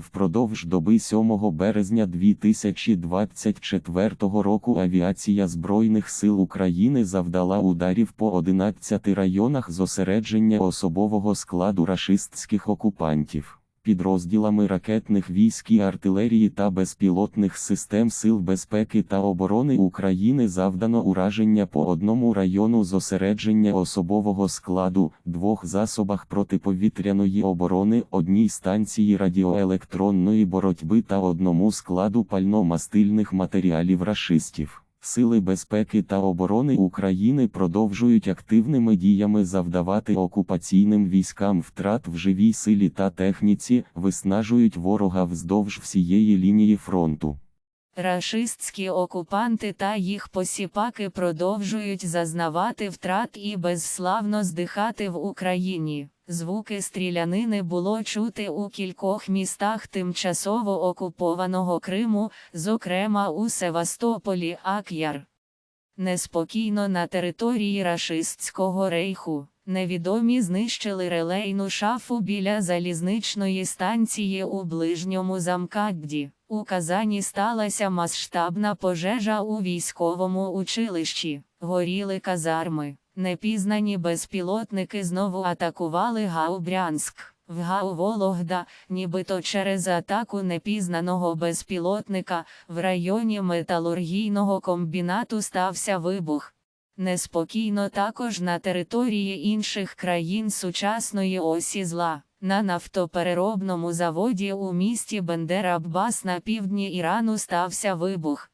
Впродовж доби 7 березня 2024 року авіація Збройних сил України завдала ударів по 11 районах зосередження особового складу рашистських окупантів. Підрозділами ракетних військ і артилерії та безпілотних систем Сил безпеки та оборони України завдано ураження по одному району зосередження особового складу, двох засобах протиповітряної оборони, одній станції радіоелектронної боротьби та одному складу пально-мастильних матеріалів рашистів. Сили безпеки та оборони України продовжують активними діями завдавати окупаційним військам втрат в живій силі та техніці, виснажують ворога вздовж всієї лінії фронту. Рашистські окупанти та їх посіпаки продовжують зазнавати втрат і безславно здихати в Україні. Звуки стрілянини було чути у кількох містах тимчасово окупованого Криму, зокрема у Севастополі Ак'яр. Неспокійно на території рашистського рейху. Невідомі знищили релейну шафу біля залізничної станції у ближньому замкадді. У Казані сталася масштабна пожежа у військовому училищі. Горіли казарми. Непізнані безпілотники знову атакували Гау-Брянськ. В Гау-Вологда, нібито через атаку непізнаного безпілотника, в районі металургійного комбінату стався вибух. Неспокійно також на території інших країн сучасної осі зла. На нафтопереробному заводі у місті Бендер Аббас на півдні Ірану стався вибух.